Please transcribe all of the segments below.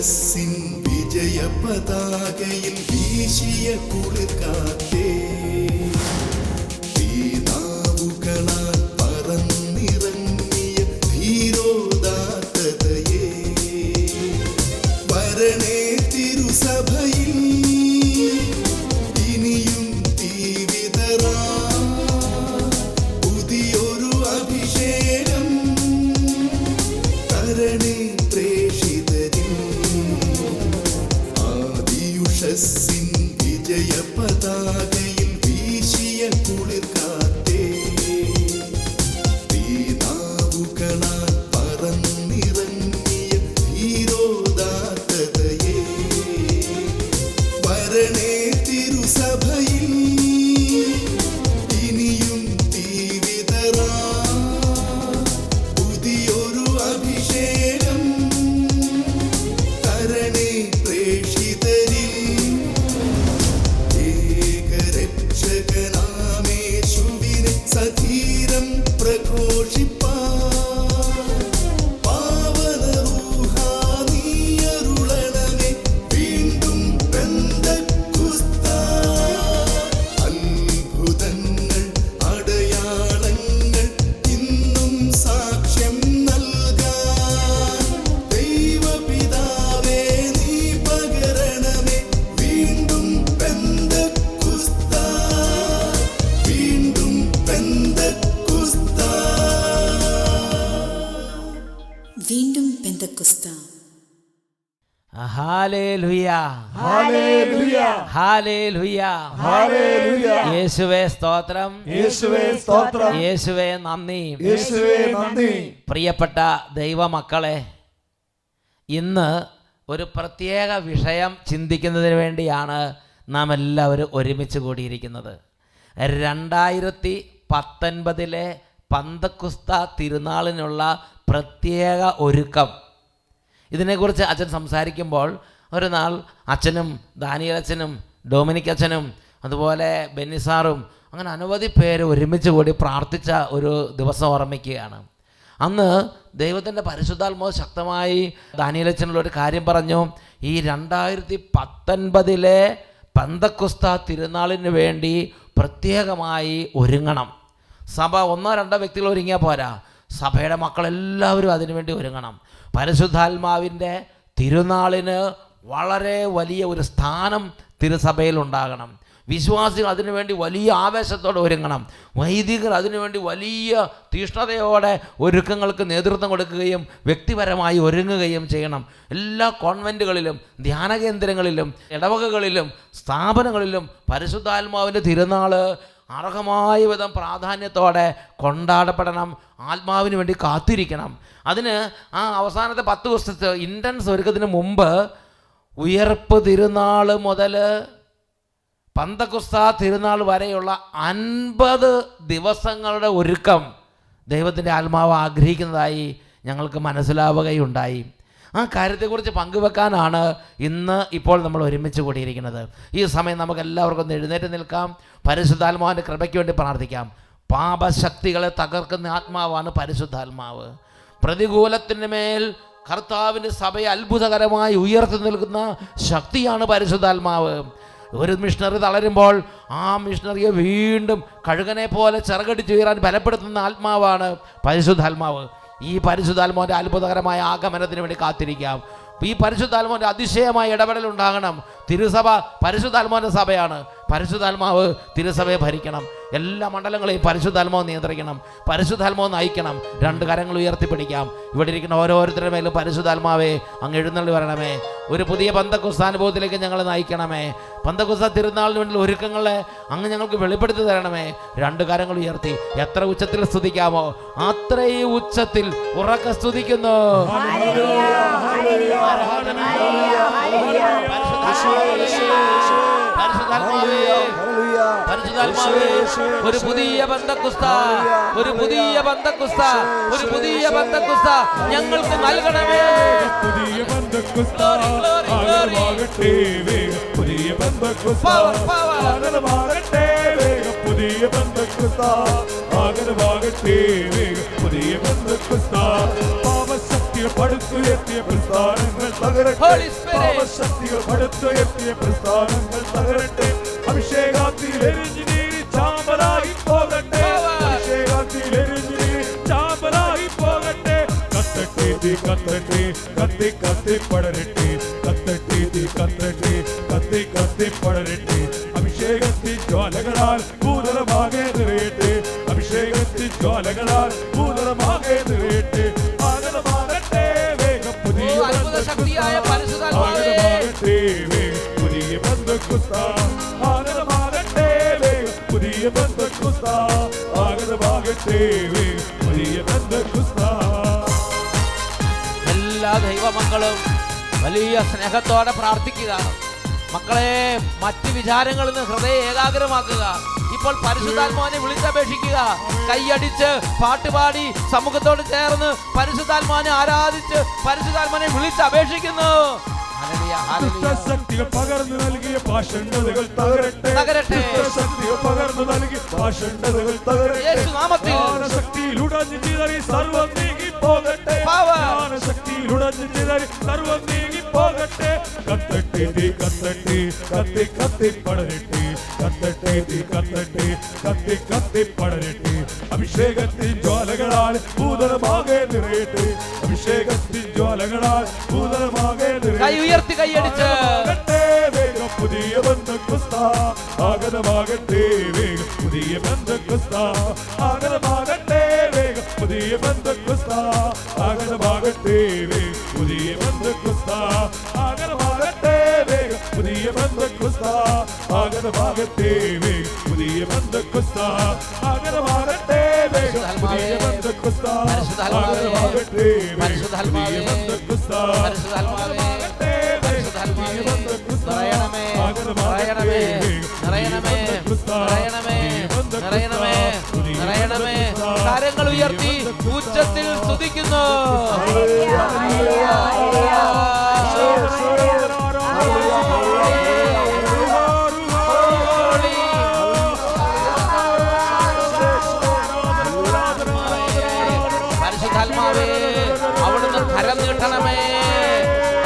ആദിയുഷസ്സിൻ വിജയ പതാകയിൽ വീശിയ കുളിർക്കാറ്റേ വിജയ പതാകയിൽ യേശുവേ സ്തോത്രം. യേശുവേ സ്തോത്രം. യേശുവേ നന്ദി. യേശുവേ നന്ദി. പ്രിയപ്പെട്ട ദൈവമക്കളെ ഇന്ന് ഒരു പ്രത്യേക വിഷയം ചിന്തിക്കുന്നതിന് വേണ്ടിയാണ് നാം എല്ലാവരും ഒരുമിച്ച് കൂടിയിരിക്കുന്നത്. രണ്ടായിരത്തി പത്തൊൻപതിലെ പന്തക്കുസ്ത തിരുനാളിനുള്ള പ്രത്യേക ഒരുക്കം. ഇതിനെക്കുറിച്ച് അച്ഛൻ സംസാരിക്കുമ്പോൾ ഒരു നാൾ അച്ഛനും ദാനിയൽ അച്ഛനും ഡൊമിനിക് അച്ഛനും അതുപോലെ ബെന്നിസാറും അങ്ങനെ അനവധി പേര് ഒരുമിച്ച് കൂടി പ്രാർത്ഥിച്ച ഒരു ദിവസം ഓർമ്മിക്കുകയാണ്. അന്ന് ദൈവത്തിന്റെ പരിശുദ്ധാത്മാവ് ശക്തമായി ദാനിയലച്ചനുള്ള ഒരു കാര്യം പറഞ്ഞു. ഈ രണ്ടായിരത്തി പത്തൊൻപതിലെ പന്തക്കുസ്ത തിരുനാളിന് വേണ്ടി പ്രത്യേകമായി ഒരുങ്ങണം. സഭ ഒന്നോ രണ്ടോ വ്യക്തികൾ ഒരുങ്ങിയാൽ പോരാ. സഭയുടെ മക്കളെല്ലാവരും അതിനുവേണ്ടി ഒരുങ്ങണം. പരിശുദ്ധാത്മാവിന്റെ തിരുനാളിന് വളരെ വലിയ ഒരു സ്ഥാനം തിരുസഭയിൽ ഉണ്ടാകണം വിശ്വാസികൾ അതിനുവേണ്ടി വലിയ ആവേശത്തോടെ ഒരുങ്ങണം. വൈദികർ അതിനുവേണ്ടി വലിയ തീഷ്ണതയോടെ ഒരുക്കങ്ങൾക്ക് നേതൃത്വം കൊടുക്കുകയും വ്യക്തിപരമായി ഒരുങ്ങുകയും ചെയ്യണം. എല്ലാ കോൺവെന്റുകളിലും ധ്യാന കേന്ദ്രങ്ങളിലും ഇടവകകളിലും സ്ഥാപനങ്ങളിലും പരിശുദ്ധാത്മാവിന്റെ തിരുനാൾ അർഹമായ വിധം പ്രാധാന്യത്തോടെ കൊണ്ടാടപ്പെടണം ആത്മാവിന് വേണ്ടി കാത്തിരിക്കണം. അതിന് ആ അവസാനത്തെ പത്ത് ദിവസത്തെ ഇന്റൻസ് ഒരുക്കത്തിന് മുമ്പ് ഉയർപ്പ് തിരുനാൾ മുതൽ പന്തക്കുസ്ത തിരുനാൾ വരെയുള്ള അൻപത് ദിവസങ്ങളുടെ ഒരുക്കം ദൈവത്തിന്റെ ആത്മാവ് ആഗ്രഹിക്കുന്നതായി ഞങ്ങൾക്ക് മനസ്സിലാവുകയുണ്ടായി. ആ കാര്യത്തെക്കുറിച്ച് പങ്കുവെക്കാനാണ് ഇന്ന് ഇപ്പോൾ നമ്മൾ ഒരുമിച്ച് കൂടിയിരിക്കുന്നത്. ഈ സമയം നമുക്ക് എല്ലാവർക്കും ഒന്ന് എഴുന്നേറ്റ് നിൽക്കാം. പരിശുദ്ധാത്മാവിന്റെ കൃപയ്ക്ക് വേണ്ടി പ്രാർത്ഥിക്കാം. പാപശക്തികളെ തകർക്കുന്ന ആത്മാവാണ് പരിശുദ്ധാത്മാവ്. പ്രതികൂലത്തിന് മേൽ കർത്താവിന്റെ സഭയെ അത്ഭുതകരമായി ഉയർത്തി നിൽക്കുന്ന ശക്തിയാണ് പരിശുദ്ധാത്മാവ്. ഒരു മിഷണറി തളരുമ്പോൾ ആ മിഷണറിയെ വീണ്ടും കഴുകനെ പോലെ ചിറകടിച്ച് ഉയരാൻ ബലപ്പെടുത്തുന്ന ആത്മാവാണ് പരിശുദ്ധാത്മാവ്. ഈ പരിശുദ്ധാത്മാവിന്റെ അത്ഭുതകരമായ ആഗമനത്തിന് വേണ്ടി കാത്തിരിക്കാം. ഈ പരിശുദ്ധാത്മാവിന്റെ അതിശയമായ ഇടപെടൽ ഉണ്ടാകണം. തിരുസഭ പരിശുദ്ധാത്മാവിന്റെ സഭയാണ്. പരിശുദ്ധാത്മാവ് തിരുസഭയെ ഭരിക്കണം. എല്ലാ മണ്ഡലങ്ങളെയും പരിശുദ്ധാത്മാവ് നിയന്ത്രിക്കണം. പരിശുദ്ധാത്മാവ് നയിക്കണം രണ്ട് കരങ്ങൾ ഉയർത്തിപ്പിടിക്കാം. ഇവിടെ ഇരിക്കുന്ന ഓരോരുത്തരുടെ മേലും പരിശുദ്ധാത്മാവെ അങ്ങ് എഴുന്നള്ളി വരണമേ. ഒരു പുതിയ പന്തക്കുസ്താനുഭവത്തിലേക്ക് ഞങ്ങളെ നയിക്കണമേ പന്തക്കുസ്ത തിരുനാളിന് വേണ്ടി ഒരുക്കങ്ങളെ അങ്ങ് ഞങ്ങൾക്ക് വെളിപ്പെടുത്തി തരണമേ. രണ്ട് കരങ്ങൾ ഉയർത്തി. എത്ര ഉച്ചത്തിൽ സ്തുതിക്കാമോ? അത്രയും ഉച്ചത്തിൽ ഉറക്കെ സ്തുതിക്കുന്നു. ഒരു പുതിയ ബന്ധക്കുസ്ത ഒരു പുതിയ ബന്ധക്കുസ്ത ഒരു പുതിയ ബന്ധക്കുസ്ത ഞങ്ങൾക്ക് നൽകണമേ. പുതിയ ബന്ധക്കുസ്ത പുതിയ ബന്ധക്കുസ്ത. പുതിയ ബന്ധക്കുസ്ത പുതിയ ബന്ധക്കുസ്ത പാപശക്തിയെ പടുത്തുയർത്തിയ പ്രസ്ഥാനങ്ങൾ തകരട്ടെ Holy Spirit. പാപശക്തികൾ പടുത്തുയർത്തിയ പ്രസ്ഥാനങ്ങൾ തകരട്ടെ അഭിഷേകാത്തിൽ എരിഞ്ഞു നീരി ചാമ്പലായി പോകട്ടെ Power. അഭിഷേകാത്തിൽ എരിഞ്ഞു നീരി ചാമ്പലായി പോകട്ടെ കത്തട്ടെ തീ കത്തട്ടെ കത്തി കത്തി പടരട്ടെ കത്തട്ടെ തീ കത്തട്ടെ കത്തി കത്തി പടരട്ടെ അഭിഷേകത്തിൽ ജ്വാലകളാൽ ഭൂതലമാകെ നിറയട്ടെ അഭിഷേകത്തിൽ ജ്വാലകളാൽ ഭൂതലമാകെ നിറയട്ടെ അത്ഭുത ശക്തിയായ പരിശുദ്ധാത്മാവേ. പുതിയ പുതിയ പുതിയ എല്ലാ ദൈവമക്കളും വലിയ സ്നേഹത്തോടെ പ്രാർത്ഥിക്കുക മക്കളെ മറ്റ് വിചാരങ്ങളിൽ നിന്ന് ഹൃദയം ഏകാഗ്രമാക്കുക ഇപ്പോൾ പരിശുദ്ധാത്മാവിനെ വിളിച്ചപേക്ഷിക്കുക കൈയടിച്ച് പാട്ടുപാടി സമൂഹത്തോട് ചേർന്ന് പരിശുദ്ധാത്മാവിനെ ആരാധിച്ച് പരിശുദ്ധാത്മാവിനെ വിളിച്ചപേക്ഷിക്കുന്നു. ശക്തികൾ പകർന്നു നൽകിയ ഭാഷണ്ടതകൾ തകരട്ടെ. ശക്തികൾ പകർന്നു നൽകിയ ഭാഷണ്ടതകൾ തകരട്ടെ ഉടഞ്ഞു ചിതറി സർവം നീങ്ങി പോകട്ടെ. ജ്ഞാനശക്തിയിൽ ഉടഞ്ഞു ചിതറി സർവം നീങ്ങി പോകട്ടെ. കത്തട്ടെ തീ കത്തട്ടെ. കത്തി കത്തി പടരട്ടെ. കത്തട്ടെ തീ കത്തട്ടെ. കത്തി കത്തി പടരട്ടെ. അഭിഷേകത്തിൽ ജ്വാലകളാൽ ഭൂതലമാകെ നിറയട്ടെ. അഭിഷേകത്തിൽ ജ്വാലകളാൽ ഭൂതലമാകെ കൈ ഉയർത്തി കൈയടിച്ച്. പുതിയ ബന്ധക്കുസ്ത ആഗതമാകട്ടെ വേഗം പുതിയ ബന്ധക്കുസ്ത ആഗതമാകട്ടെ വേഗം പുതിയ ബന്ധക്കുസ്ത ആഗതമാകട്ടെ വേഗം പുതിയ ബന്ധക്കുസ്ത ആകരമാകട്ടെ വേഗം പുതിയ ബന്ധക്കുസ്ത ആകരമാകട്ടെ വേഗം പുതിയ ബന്ധക്കുസ്ത ആകരമാകട്ടെ വേഗം പുതിയ ബന്ധക്കുസ്ത ആകരമാകട്ടെ വേഗം പുതിയ ബന്ധക്കുസ്ത ആകരമാകട്ടെ വേഗം പുതിയ ബന്ധക്കുസ്ത ആകരമാകട്ടെ നിറയണമേ കരങ്ങൾ ഉയർത്തി ഉച്ചത്തിൽ സ്തുതിക്കുന്നു.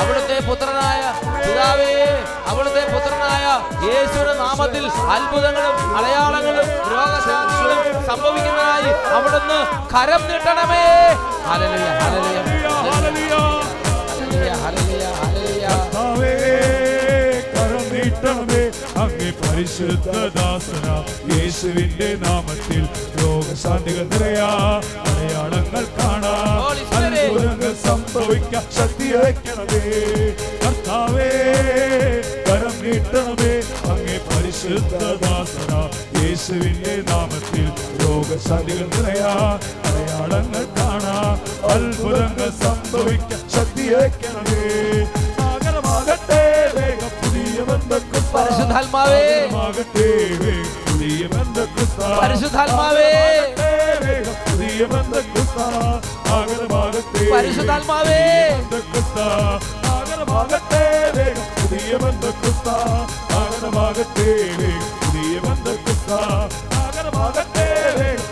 അവിടുത്തെ പുത്രനായ പിതാവേ അവിടുത്തെ രക്ഷകനായ യേശുവിന്റെ നാമത്തിൽ അത്ഭുതങ്ങളും അടയാളങ്ങളും രോഗശാസ്ത്രങ്ങളും സംഭവിക്കുന്നതായി അവിടുന്ന് കരം നീട്ടണമേ. ഹലലിയ ഹലലിയ ഹലലിയ ഹലലിയ പരിശുദ്ധ യേശുവിന്റെ നാമത്തിൽ രോഗശാന്തികൾ നിറയാ അടയാളങ്ങൾ കാണാം അത്ഭുതങ്ങൾ സംഭവിക്കാൻ ശക്തി വയ്ക്കണമേ. പരിശുദ്ധദാസന യേശുവിന്റെ നാമത്തിൽ രോഗശാന്തികൾ നിറയാ അടയാളങ്ങൾ കാണാ അത്ഭുതങ്ങൾ സംഭവിക്കാൻ ശക്തി അയക്കണമേ ആകരമാകട്ടെ വേഗം പുതിയ ബന്ധക്കും പരിശുദ്ധാത്മാവേ. ആകട്ടെ പുതിയ ബന്ധക്കുസ്ത പരിശുദ്ധാത്മാവേ. വേഗം പുതിയ ബന്ധക്കുസ്ത ആകരമാകട്ടെ പരിശുദ്ധാത്മാവേ. ബന്ധക്കുസ്ത ആകരമാകട്ടെ വേഗം പുതിയ ബന്ധക്കുസ്ത ആകാരമാകട്ടേ പുതിയ ബന്ധക്കുസ. ആകാരമാകട്ടേ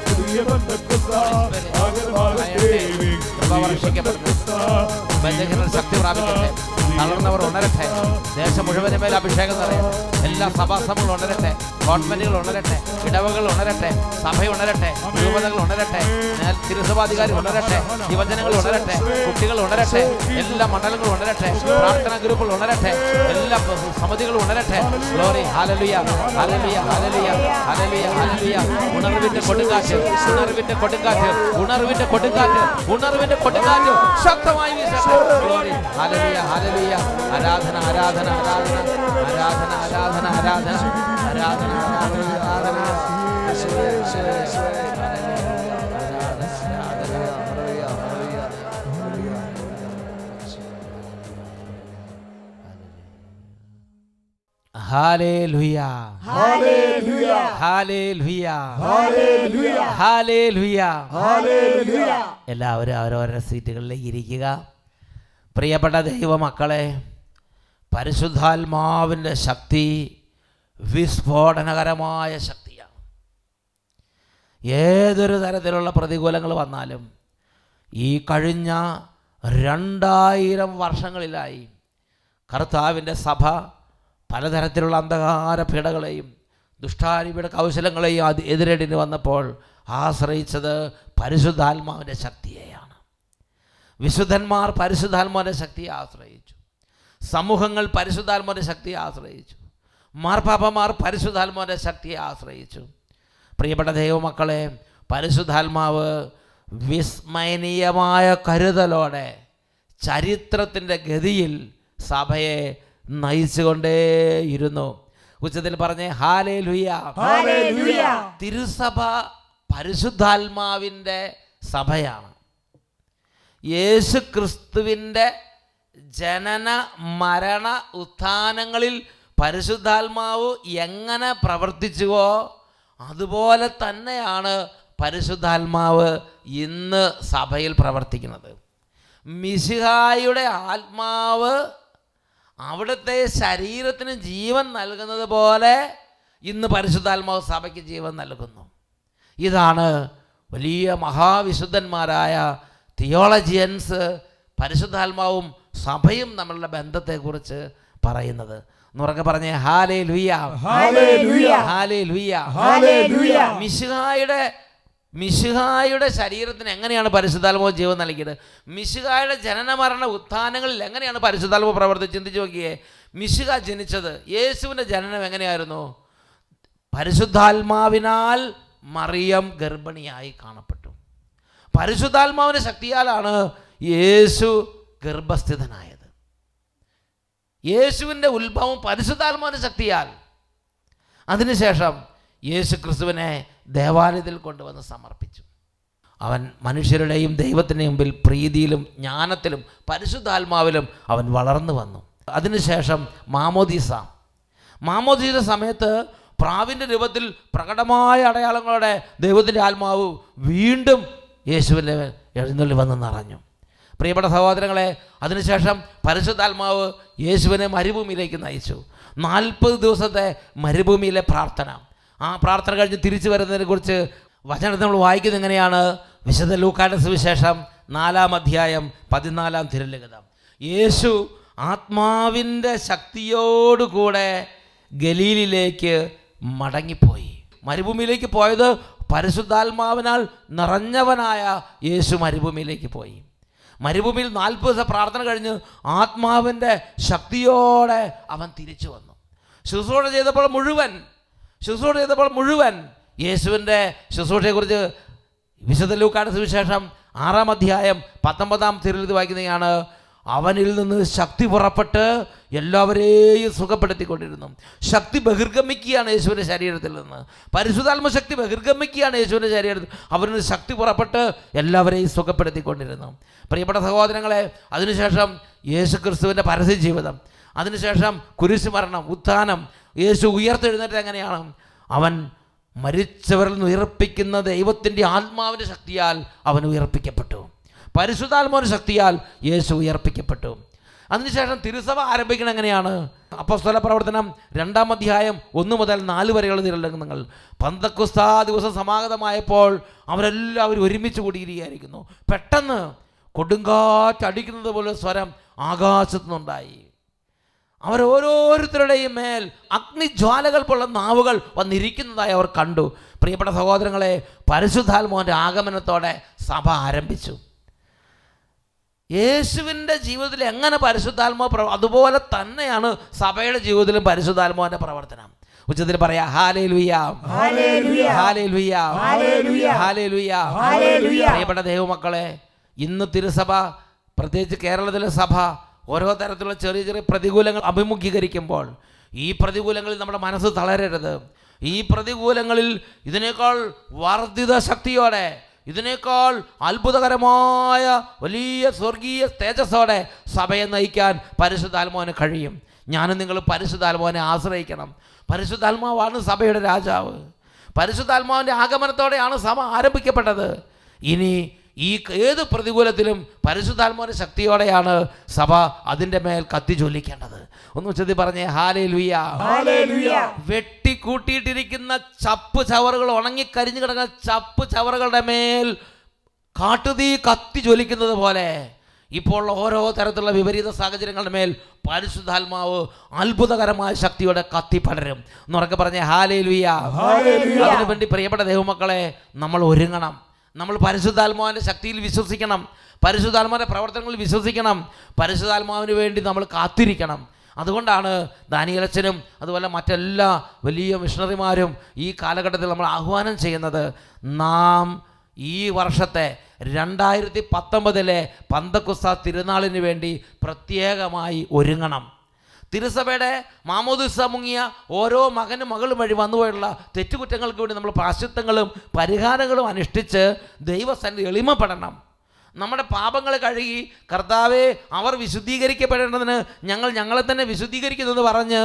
പുതിയ ബന്ധക്കുസ. ആകാരമാകട്ടേ ബന്ധങ്ങൾ ശക്തി പ്രാപിക്കട്ടെ. തളർന്നവർ ഉണരട്ടെ. ദേശം മുഴുവനും മേൽ അഭിഷേകം നിറയും. എല്ലാ സഭാസഭകൾ ഉണരട്ടെ. ഗവൺമെന്റുകൾ ഉണരട്ടെ. ഇടവകൾ ഉണരട്ടെ. സഭ ഉണരട്ടെ. രൂപതകൾ ഉണരട്ടെ. തിരുസഭാധികാരി ഉണരട്ടെ. യുവജനങ്ങൾ ഉണരട്ടെ. കുട്ടികൾ ഉണരട്ടെ. എല്ലാ മണ്ഡലങ്ങളും ഉണരട്ടെ. പ്രാർത്ഥനാ ഗ്രൂപ്പുകൾ ഉണരട്ടെ. എല്ലാ സമിതികളും ഉണരട്ടെ. ഗ്ലോറി ഹാലലുയ ഹാലലുയ ഹാലലുയ ഹാലലുയ ഹാലലുയ ഉണർവിന്റെ കൊടുങ്കാറ്റ്. ഉണർവിന്റെ കൊടുങ്കാറ്റ്. ഉണർവിന്റെ കൊടുങ്കാറ്റ്. ഉണർവിന്റെ കൊടുങ്കാറ്റ്. ശക്തമായി വീശട്ടെ. ഹാലലുയ ഹാലലുയ ആരാധന ആരാധന ആരാധന ആരാധന ആരാധന ആരാധന ആരാധന ആരാധന ആരാധന എല്ലാവരും അവരവരുടെ സീറ്റുകളിലേക്ക് ഇരിക്കുക. പ്രിയപ്പെട്ട ദൈവമക്കളെ പരിശുദ്ധാത്മാവിന്റെ ശക്തി വിസ്ഫോടനകരമായ ശക്തിയാണ്. ഏതൊരു തരത്തിലുള്ള പ്രതികൂലങ്ങൾ വന്നാലും ഈ കഴിഞ്ഞ രണ്ടായിരം വർഷങ്ങളിലായി കർത്താവിന്റെ സഭ പലതരത്തിലുള്ള അന്ധകാര പീഡകളെയും ദുഷ്ടാരിപീഠ കൗശലങ്ങളെയും അത് എതിരേടിന് വന്നപ്പോൾ ആശ്രയിച്ചത് പരിശുദ്ധാത്മാവിന്റെ ശക്തിയെയാണ് വിശുദ്ധന്മാർ പരിശുദ്ധാത്മാവിന്റെ ശക്തിയെ ആശ്രയിച്ചു. സമൂഹങ്ങൾ പരിശുദ്ധാത്മാവിന്റെ ശക്തിയെ ആശ്രയിച്ചു. മാർപ്പാപ്പമാർ പരിശുദ്ധാത്മാവിന്റെ ശക്തിയെ ആശ്രയിച്ചു. പ്രിയപ്പെട്ട ദൈവമക്കളെ പരിശുദ്ധാത്മാവ് വിസ്മയനീയമായ കരുതലോടെ ചരിത്രത്തിന്റെ ഗതിയിൽ സഭയെ നയിച്ചുകൊണ്ടേയിരുന്നു. ഉച്ചത്തിൽ പറഞ്ഞേ ഹാലേ ലുയ തിരുസഭ പരിശുദ്ധാത്മാവിന്റെ സഭയാണ്. യേശു ക്രിസ്തുവിന്റെ ജനന മരണ ഉത്ഥാനങ്ങളിൽ പരിശുദ്ധാത്മാവ് എങ്ങനെ പ്രവർത്തിച്ചുവോ അതുപോലെ തന്നെയാണ് പരിശുദ്ധാത്മാവ് ഇന്ന് സഭയിൽ പ്രവർത്തിക്കുന്നത്. മിശിഹായുടെ ആത്മാവ് അവിടുത്തെ ശരീരത്തിന് ജീവൻ നൽകുന്നത് പോലെ ഇന്ന് പരിശുദ്ധാത്മാവ് സഭയ്ക്ക് ജീവൻ നൽകുന്നു. ഇതാണ് വലിയ മഹാവിശുദ്ധന്മാരായ തിയോളജിയൻസ് പരിശുദ്ധാത്മാവും സഭയും നമ്മളുടെ ബന്ധത്തെക്കുറിച്ച് പറയുന്നത്. എന്നുറക്കെ പറഞ്ഞേ ഹാലേ ലുയ്യ ഹാലേ ലുയ്യ മിശുഹായുടെ മിശുഹായുടെ ശരീരത്തിന് എങ്ങനെയാണ് പരിശുദ്ധാത്മാവ് ജീവൻ നൽകിയത്? മിശുഹായുടെ ജനന മരണ ഉത്ഥാനങ്ങളിൽ എങ്ങനെയാണ് പരിശുദ്ധാത്മാവ് പ്രവർത്തിച്ച് ചിന്തിച്ച് നോക്കിയേ. മിശുഹ ജനിച്ചത് യേശുവിന്റെ ജനനം എങ്ങനെയായിരുന്നു? പരിശുദ്ധാത്മാവിനാൽ മറിയം ഗർഭിണിയായി കാണപ്പെട്ടു. പരിശുദ്ധാത്മാവിന്റെ ശക്തിയാലാണ് യേശു ഗർഭസ്ഥിതനായത്. യേശുവിന്റെ ഉത്ഭവം പരിശുദ്ധാത്മാവിന്റെ ശക്തിയാൽ. അതിനുശേഷം യേശു ക്രിസ്തുവിനെ ദേവാലയത്തിൽ കൊണ്ടുവന്ന് സമർപ്പിച്ചു. അവൻ മനുഷ്യരുടെയും ദൈവത്തിന്റെ മുമ്പിൽ പ്രീതിയിലും ജ്ഞാനത്തിലും പരിശുദ്ധാത്മാവിലും അവൻ വളർന്നു വന്നു. അതിനുശേഷം മാമോദീസ. മാമോദീസ സമയത്ത് പ്രാവിന്റെ രൂപത്തിൽ പ്രകടമായ അടയാളങ്ങളോടെ ദൈവത്തിന്റെ ആത്മാവ് വീണ്ടും യേശുവിന്റെ എഴുന്നള്ളി വന്ന് നിറഞ്ഞു. പ്രിയപ്പെട്ട സഹോദരങ്ങളെ അതിനുശേഷം പരിശുദ്ധാത്മാവ് യേശുവിനെ മരുഭൂമിയിലേക്ക് നയിച്ചു. നാൽപ്പത് ദിവസത്തെ മരുഭൂമിയിലെ പ്രാർത്ഥന. ആ പ്രാർത്ഥന കഴിഞ്ഞ് തിരിച്ചു വരുന്നതിനെ കുറിച്ച് വചനത്തിൽ നമ്മൾ വായിക്കുന്നത് എങ്ങനെയാണ്? വിശുദ്ധ ലൂക്കായുടെ സുവിശേഷം നാലാം അധ്യായം പതിനാലാം തിരലിഖിതം യേശു ആത്മാവിന്റെ ശക്തിയോടുകൂടെ ഗലീലിലേക്ക് മടങ്ങിപ്പോയി. മരുഭൂമിയിലേക്ക് പോയത് പരിശുദ്ധാത്മാവിനാൽ നിറഞ്ഞവനായ യേശു മരുഭൂമിയിലേക്ക് പോയി. മരുഭൂമിയിൽ നാൽപ്പത് ദിവസം പ്രാർത്ഥന കഴിഞ്ഞ് ആത്മാവിന്റെ ശക്തിയോടെ അവൻ തിരിച്ചു വന്നു. ശുശ്രൂഷ ചെയ്തപ്പോൾ മുഴുവൻ ശുശ്രൂഷ ചെയ്തപ്പോൾ മുഴുവൻ യേശുവിന്റെ ശുശ്രൂഷയെക്കുറിച്ച് വിശുദ്ധ ലൂക്കാട് സുവിശേഷം ആറാം അധ്യായം പത്തൊമ്പതാം തിരുവഴുതി വായിക്കുന്നതാണ്. അവനിൽ നിന്ന് ശക്തി പുറപ്പെട്ട് എല്ലാവരെയും സുഖപ്പെടുത്തിക്കൊണ്ടിരുന്നു. ശക്തി ബഹിർഗമിക്കുകയാണ് യേശുവിന്റെ ശരീരത്തിൽ നിന്ന്. പരിശുദ്ധാത്മ ശക്തി ബഹിർഗമിക്കുകയാണ് യേശുവിന്റെ ശരീരത്തിൽ അവരിൽ നിന്ന് ശക്തി പുറപ്പെട്ട് എല്ലാവരെയും സുഖപ്പെടുത്തിക്കൊണ്ടിരുന്നു. പ്രിയപ്പെട്ട സഹോദരങ്ങളെ അതിനുശേഷം യേശു ക്രിസ്തുവിന്റെ പരസ്യ ജീവിതം. അതിനുശേഷം കുരിശ് മരണം ഉത്ഥാനം. യേശു ഉയർത്തെഴുന്നേറ്റ് എങ്ങനെയാണ്? അവൻ മരിച്ചവരിൽ നിന്ന് ഉയർപ്പിക്കുന്ന ദൈവത്തിന്റെ ആത്മാവിന്റെ ശക്തിയാൽ അവൻ ഉയർപ്പിക്കപ്പെട്ടു. പരിശുദ്ധാത്മാവിന്റെ ശക്തിയാൽ യേശു ഉയർപ്പിക്കപ്പെട്ടു. അതിനുശേഷം തിരുസഭ ആരംഭിക്കണം എങ്ങനെയാണ്? അപ്പസ്തല പ്രവർത്തനം രണ്ടാം അധ്യായം ഒന്ന് മുതൽ നാല് വരെയുള്ള തിരലംഘനങ്ങൾ പന്തക്കുസ്താ ദിവസം സമാഗതമായപ്പോൾ അവരെല്ലാവരും ഒരുമിച്ച് കൂടിയിരിക്കുകയായിരിക്കുന്നു. പെട്ടെന്ന് കൊടുങ്കാറ്റടിക്കുന്നത് പോലെ സ്വരം ആകാശത്തു നിന്നുണ്ടായി. അവരോരോരുത്തരുടെയും മേൽ അഗ്നിജ്വാലകൾ പോലുള്ള നാവുകൾ വന്നിരിക്കുന്നതായി അവർ കണ്ടു. പ്രിയപ്പെട്ട സഹോദരങ്ങളെ പരിശുദ്ധാത്മാവിന്റെ ആഗമനത്തോടെ സഭ ആരംഭിച്ചു. യേശുവിന്റെ ജീവിതത്തിൽ എങ്ങനെ പരിശുദ്ധാത്മാവ് പ്രവ അതുപോലെ തന്നെയാണ് സഭയുടെ ജീവിതത്തിലും പരിശുദ്ധാത്മാവിന്റെ പ്രവർത്തനം. ഉച്ചത്തിൽ പറയാ ഹാലേ പ്രിയപ്പെട്ട ദൈവമക്കളെ ഇന്ന് തിരുസഭ പ്രത്യേകിച്ച് കേരളത്തിലെ സഭ ഓരോ തരത്തിലുള്ള ചെറിയ ചെറിയ പ്രതികൂലങ്ങൾ അഭിമുഖീകരിക്കുമ്പോൾ ഈ പ്രതികൂലങ്ങളിൽ നമ്മുടെ മനസ്സ് തളരരുത്. ഈ പ്രതികൂലങ്ങളിൽ ഇതിനേക്കാൾ വർദ്ധിത ശക്തിയോടെ ഇതിനേക്കാൾ അത്ഭുതകരമായ വലിയ സ്വർഗീയ തേജസ്സോടെ സഭയെ നയിക്കാൻ പരിശുദ്ധാത്മാവിന് കഴിയും. ഞാനും നിങ്ങൾ പരിശുദ്ധാത്മാവിനെ ആശ്രയിക്കണം. പരിശുദ്ധാത്മാവാണ് സഭയുടെ രാജാവ്. പരിശുദ്ധാത്മാവിന്റെ ആഗമനത്തോടെയാണ് സഭ ആരംഭിക്കപ്പെട്ടത്. ഇനി ഈ ഏത് പ്രതികൂലത്തിലും പരിശുദ്ധാത്മാവിന്റെ ശക്തിയോടെയാണ് സഭ അതിന്റെ മേൽ കത്തി ചൊല്ലിക്കേണ്ടത് ഒന്ന് ഉച്ചത്തിൽ പറഞ്ഞേ ഹാലേ ലുയ വെട്ടിക്കൂട്ടിയിട്ടിരിക്കുന്ന ചപ്പ് ചവറുകൾ ഉണങ്ങിക്കരിഞ്ഞു കിടക്കുന്ന ചപ്പ് ചവറുകളുടെ മേൽ കാട്ടുതീ കത്തി ജ്വലിക്കുന്നത് പോലെ ഇപ്പോൾ ഓരോ തരത്തിലുള്ള വിപരീത സാഹചര്യങ്ങളുടെ മേൽ പരിശുദ്ധാത്മാവ് അത്ഭുതകരമായ ശക്തിയോടെ കത്തി പടരും. എന്നുറക്കെ പറഞ്ഞ ഹാലേ ലുയ അതിനു വേണ്ടി പ്രിയപ്പെട്ട ദൈവമക്കളെ നമ്മൾ ഒരുങ്ങണം. നമ്മൾ പരിശുദ്ധാത്മാവിന്റെ ശക്തിയിൽ വിശ്വസിക്കണം. പരിശുദ്ധാത്മാവിന്റെ പ്രവർത്തനങ്ങളിൽ വിശ്വസിക്കണം. പരിശുദ്ധാത്മാവിന് വേണ്ടി നമ്മൾ കാത്തിരിക്കണം. അതുകൊണ്ടാണ് ദാനിയലച്ചനും അതുപോലെ മറ്റെല്ലാ വലിയ മിഷണറിമാരും ഈ കാലഘട്ടത്തിൽ നമ്മൾ ആഹ്വാനം ചെയ്യുന്നത്. നാം ഈ വർഷത്തെ രണ്ടായിരത്തി പത്തൊമ്പതിലെ പന്തക്കുസ്ത തിരുനാളിന് വേണ്ടി പ്രത്യേകമായി ഒരുങ്ങണം. തിരുസഭയുടെ മാമോദിസ മുങ്ങിയ ഓരോ മകനും മകളും വഴി വന്നുപോയുള്ള തെറ്റുകുറ്റങ്ങൾക്ക് വേണ്ടി നമ്മൾ പ്രാശ്ചിത്തങ്ങളും പരിഹാരങ്ങളും അനുഷ്ഠിച്ച് ദൈവസന്നിധി എളിമപ്പെടണം. നമ്മുടെ പാപങ്ങൾ കഴുകി കർത്താവെ അവർ വിശുദ്ധീകരിക്കപ്പെടേണ്ടതിന് ഞങ്ങൾ ഞങ്ങളെ തന്നെ വിശുദ്ധീകരിക്കുന്നു എന്ന് പറഞ്ഞ്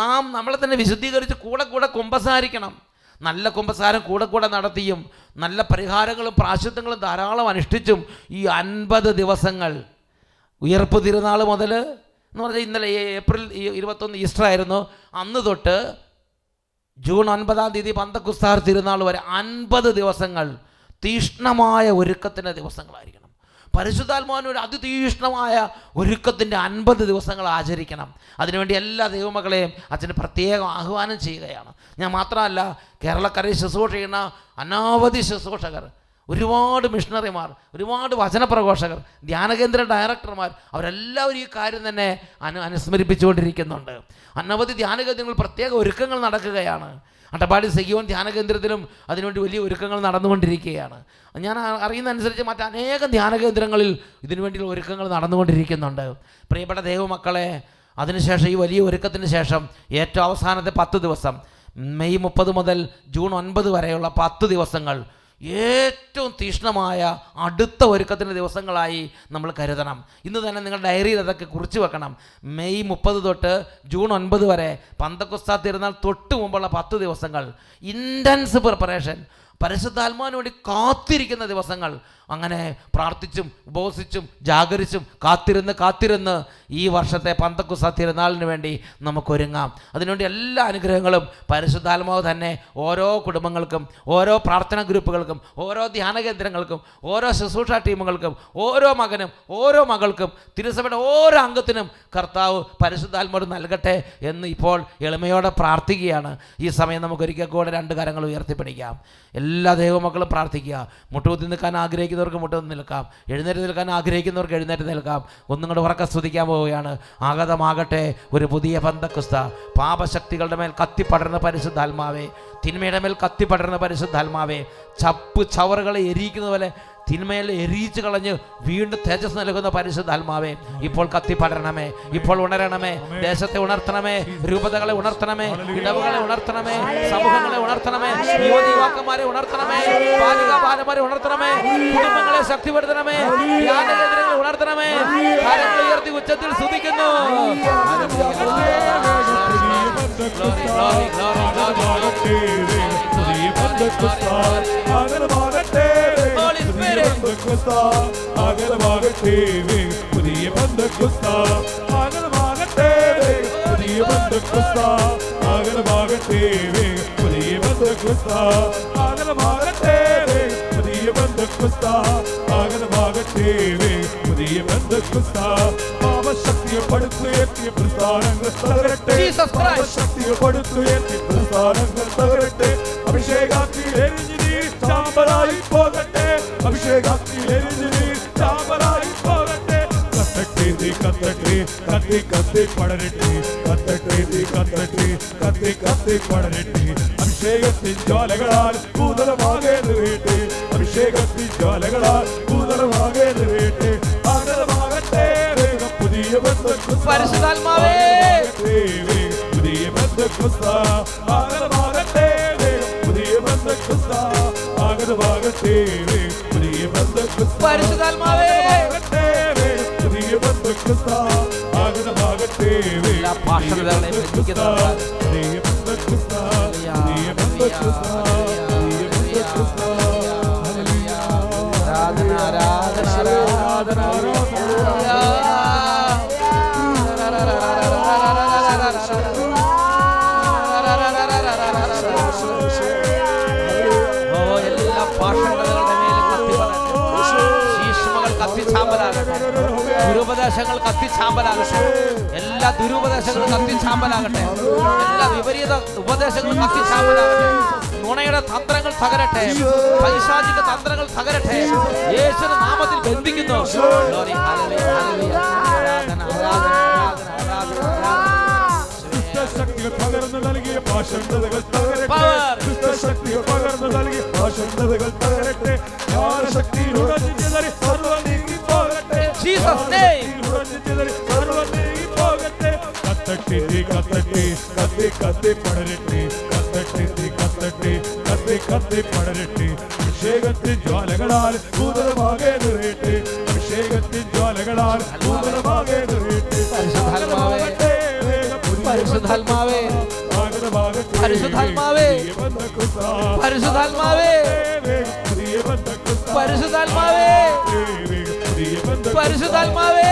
നാം നമ്മളെ തന്നെ വിശുദ്ധീകരിച്ച് കൂടെ കൂടെ കുമ്പസാരിക്കണം. നല്ല കുമ്പസാരം കൂടെ കൂടെ നടത്തിയും നല്ല പരിഹാരങ്ങളും പ്രാശ്ചിത്തങ്ങളും ധാരാളം അനുഷ്ഠിച്ചും ഈ അൻപത് ദിവസങ്ങൾ ഉയർപ്പ് തിരുനാൾ മുതൽ എന്ന് പറഞ്ഞാൽ ഇന്നലെ ഏപ്രിൽ ഇരുപത്തൊന്ന് ഈസ്റ്റർ ആയിരുന്നു. അന്ന് തൊട്ട് ജൂൺ ഒൻപതാം തീയതി പന്തക്കുസ്താർ തിരുനാൾ വരെ അൻപത് ദിവസങ്ങൾ തീഷ്ണമായ ഒരുക്കത്തിന്റെ ദിവസങ്ങളായിരിക്കണം. പരിശുദ്ധാത്മാവിനൊരു അതിതീഷ്ണമായ ഒരുക്കത്തിന്റെ അൻപത് ദിവസങ്ങൾ ആചരിക്കണം. അതിനുവേണ്ടി എല്ലാ ദൈവമകളെയും അച്ഛന് പ്രത്യേകം ആഹ്വാനം ചെയ്യുകയാണ്. ഞാൻ മാത്രമല്ല കേരളക്കരയിൽ ശുശ്രൂഷ ചെയ്യുന്ന അനാവധി ശുശ്രൂഷകർ ഒരുപാട് മിഷണറിമാർ ഒരുപാട് വചനപ്രഘോഷകർ ധ്യാനകേന്ദ്ര ഡയറക്ടർമാർ അവരെല്ലാവരും ഈ കാര്യം തന്നെ അനു അനുസ്മരിപ്പിച്ചുകൊണ്ടിരിക്കുന്നുണ്ട്. അനവധി ധ്യാനകേന്ദ്രങ്ങൾ പ്രത്യേക ഒരുക്കങ്ങൾ നടക്കുകയാണ്. അട്ടപ്പാടി സെഗിയോൻ ധ്യാനകേന്ദ്രത്തിലും അതിനുവേണ്ടി വലിയ ഒരുക്കങ്ങൾ നടന്നുകൊണ്ടിരിക്കുകയാണ്. ഞാൻ അറിയുന്ന അനുസരിച്ച് മറ്റനേകം ധ്യാനകേന്ദ്രങ്ങളിൽ ഇതിനുവേണ്ടിയുള്ള ഒരുക്കങ്ങൾ നടന്നുകൊണ്ടിരിക്കുന്നുണ്ട്. പ്രിയപ്പെട്ട ദൈവമക്കളെ അതിനുശേഷം ഈ വലിയ ഒരുക്കത്തിന് ശേഷം ഏറ്റവും അവസാനത്തെ പത്ത് ദിവസം മെയ് മുപ്പത് മുതൽ ജൂൺ ഒൻപത് വരെയുള്ള പത്ത് ദിവസങ്ങൾ ഏറ്റവും തീഷ്ണമായ അടുത്ത ഒരുക്കത്തിന്റെ ദിവസങ്ങളായി നമ്മൾ കരുതണം. ഇന്ന് തന്നെ നിങ്ങൾ ഡയറിയിൽ അതൊക്കെ കുറിച്ച് വെക്കണം. മെയ് മുപ്പത് തൊട്ട് ജൂൺ ഒൻപത് വരെ പന്തക്കുസ്താ തിരുനാൾ തൊട്ട് മുമ്പുള്ള പത്ത് ദിവസങ്ങൾ. Intense preparation. പരിശുദ്ധാത്മാവിന് വേണ്ടി കാത്തിരിക്കുന്ന ദിവസങ്ങൾ. അങ്ങനെ പ്രാർത്ഥിച്ചും ഉപവസിച്ചും ജാഗരിച്ചും കാത്തിരുന്ന് കാത്തിരുന്ന് ഈ വർഷത്തെ പന്തക്കുസ തിരുനാളിന് വേണ്ടി നമുക്കൊരുങ്ങാം അതിനുവേണ്ടി എല്ലാ അനുഗ്രഹങ്ങളും പരിശുദ്ധാത്മാവ് തന്നെ ഓരോ കുടുംബങ്ങൾക്കും ഓരോ പ്രാർത്ഥനാ ഗ്രൂപ്പുകൾക്കും ഓരോ ധ്യാന കേന്ദ്രങ്ങൾക്കും ഓരോ ശുശ്രൂഷ ടീമുകൾക്കും ഓരോ മകനും ഓരോ മകൾക്കും തിരുസഭയുടെ ഓരോ അംഗത്തിനും കർത്താവ് പരിശുദ്ധാത്മാവ് നൽകട്ടെ എന്ന് ഇപ്പോൾ എളിമയോടെ പ്രാർത്ഥിക്കുകയാണ്. ഈ സമയം നമുക്ക് ഒരിക്കൽ കൂടെ രണ്ട് കരങ്ങൾ ഉയർത്തിപ്പിടിക്കാം. ദൈവമക്കളും പ്രാർത്ഥിക്കുക. മുട്ടുകുത്തി നിൽക്കാൻ ആഗ്രഹിക്കുന്നവർക്ക് മുട്ടുകുത്തി നിൽക്കാം. എഴുന്നേറ്റ് നിൽക്കാൻ ആഗ്രഹിക്കുന്നവർക്ക് എഴുന്നേറ്റ് നിൽക്കാം. ഒന്നും കൂടെ ഉറക്കം സ്തുതിക്കാൻ പോവുകയാണ്. ആഗതമാകട്ടെ ഒരു പുതിയ ബന്ധക്രിസ്ത പാപശക്തികളുടെ മേൽ കത്തിപ്പടർന്ന പരിശുദ്ധാത്മാവേ. തിന്മയുടെ മേൽ കത്തിപ്പടർന്ന പരിശുദ്ധാത്മാവേ. ചപ്പ് ചവറുകളെ എരിയിക്കുന്ന പോലെ തിന്മയിൽ എരിയിച്ചു കളഞ്ഞ് വീണ്ടും തേജസ് നൽകുന്ന പരിശുദ്ധാത്മാവേ ഇപ്പോൾ കത്തിപ്പടരണമേ ഇപ്പോൾ ഉണരണമേ ദേശത്തെ ഉണർത്തണമേ രൂപതകളെ ഉണർത്തണമേ ഇടവുകളെ ഉണർത്തണമേ സമൂഹങ്ങളെ ഉണർത്തണമേ യുവതി യുവാക്കന്മാരെ ഉണർത്തണമേ ബാലിക ബാലന്മാരെ ഉണർത്തണമേ കുടുംബങ്ങളെ ശക്തിപ്പെടുത്തണമേ ധ്യാനകേന്ദ്രങ്ങളെ ഉണർത്തണമേ ഉയർത്തി ഉച്ചത്തിൽ സ്തുതിക്കുന്നു. Holy Spirit. പുതിയ ബന്ധക്കുസ്ത ആഗതമാകട്ടെ പുതിയ ബന്ധക്കുസ്ത ആഗതമാകട്ടെ പുതിയ ബന്ധക്കുസ്ത ആഗതമാകട്ടെ പുതിയ ബന്ധക്കുസ്ത ആഗതമാകട്ടെ പുതിയ ബന്ധക്കുസ്ത പാപശക്തിയെ പടുത്തുയർത്തിയ പ്രസ്ഥാനങ്ങൾ തകരട്ടെ. Jesus Christ. ശക്തിയെ പടുത്തുയർത്തിയ പ്രസ്ഥാനങ്ങൾ തകരട്ടെ. അഭിഷേകാഗ്നി എരിഞ്ഞു നീ ചാമ്പലായി പോകട്ടെ. അഭിഷേകാഗ്നി എരിഞ്ഞു നീ ചാമ്പലായി പോകട്ടെ കത്തട്ടെ നീ കത്തി കത്തി പടരട്ടെ കത്തട്ടെ നീ കത്തി കത്തി പടരട്ടെ അഭിഷേകത്തിൻ ജ്വാലകളാൽ ഭൂതലമാകെ നിറയട്ടെ അഭിഷേകത്തിൻ ജ്വാലകളാൽ ഭൂതലമാകെ നിറയട്ടെ ആഗതമാകട്ടെ വേഗം പുതിയ ബന്ധം പരിശുദ്ധാത്മാവേ. പുതിയ ബന്ധക്കുസ്ത ആഗതമാകട്ടെ പുതിയ ബന്ധക്കുസ്ത ആഗതമാകട്ടെ പുതിയ പരിശുദ്ധാത്മാവേ. പുതിയ പുതിയ ബന്ധക്കുസ്ത പുതിയ ബന്ധക്കുസ്ത ആരാധന ആരാധന ആരാധന. ദുരുപദേശങ്ങൾ കത്തിച്ചാമ്പലാകട്ടെ. എല്ലാ ദുരുപദേശങ്ങളും കത്തിച്ചാമ്പലാകട്ടെ. എല്ലാ വിപരീത ഉപദേശങ്ങളും കത്തിച്ചാമ്പലാകട്ടെ. നുണയുടെ തന്ത്രങ്ങൾ തകരട്ടെ. പൈശാചിന്റെ തന്ത്രങ്ങൾ തകരട്ടെ. യേശുന നാമത്തിൽ ബന്ധിക്കുന്നു. ശക്തികൾ പകർന്നു നൽകിയ ഭാഷണതകൾ തകരട്ടെ. ദുഷ്ടശക്തികൾ പകർന്നു നൽകിയ ഭാഷണതകൾ തകരട്ടെ ജ്ഞാനശക്തിയിൽ Jesus' name. கத்தட்டி கத்தட்டி கத்தி கத்தி படரட்டி கத்தட்டி கத்தட்டி கத்தி கத்தி படரட்டி அபிஷேகத்தின் ஜுவாலகளால் പരിശുദ്ധാത്മാവേ.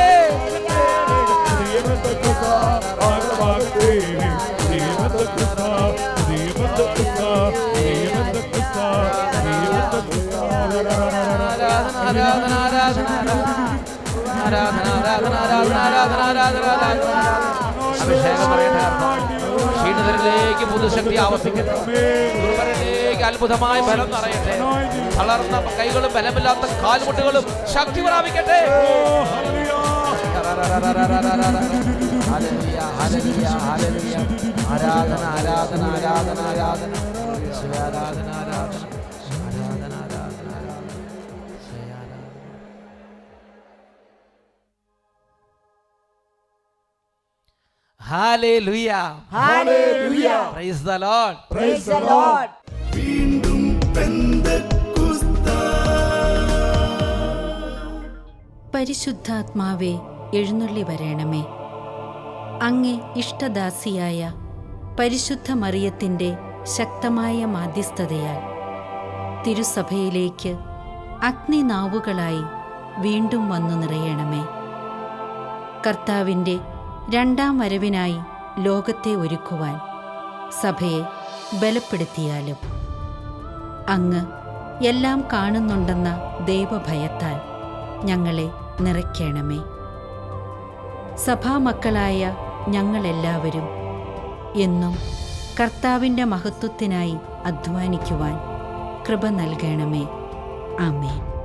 ആരാധന ആരാധന ആരാധന ആരാധന ആരാധന ആരാധന ആരാധന ആരാധന അഭിഷേകം പറയട്ടെ. ക്ഷീണിതരിലേക്ക് പുതുശക്തി ആവർത്തിക്കട്ടെ. അത്ഭുതമായ ബലം നിറയട്ടെ തളർന്ന കൈകളും ബലമില്ലാത്ത കാൽമുട്ടുകളും ശക്തി പ്രാപിക്കട്ടെ ഹല്ലേലൂയ, ഹല്ലേലൂയ, ഹല്ലേലൂയ. ആരാധന ആരാധന ആരാധന ആരാധന ആരാധന ആരാധന Hallelujah. Hallelujah. Praise the Lord. Praise the Lord. പരിശുദ്ധാത്മാവെ എഴുന്നള്ളി വരണമേ. അങ്ങേ ഇഷ്ടദാസിയായ പരിശുദ്ധ മറിയത്തിന്റെ ശക്തമായ മാധ്യസ്ഥതയാൽ തിരുസഭയിലേക്ക് അഗ്നിനാവുകളായി വീണ്ടും വന്നു നിറയണമേ. കർത്താവിന്റെ രണ്ടാം വരവിനായി ലോകത്തെ ഒരുക്കുവാൻ സഭയെ ബലപ്പെടുത്തിയാലും അങ്ങ് എല്ലാം കാണുന്നുണ്ടെന്ന ദൈവഭയത്താൽ ഞങ്ങളെ നിറയ്ക്കണമേ. സഭാമക്കളായ ഞങ്ങളെല്ലാവരും എന്നും കർത്താവിന്റെ മഹത്വത്തിനായി അധ്വാനിക്കുവാൻ കൃപ നൽകണമേ. ആമേൻ.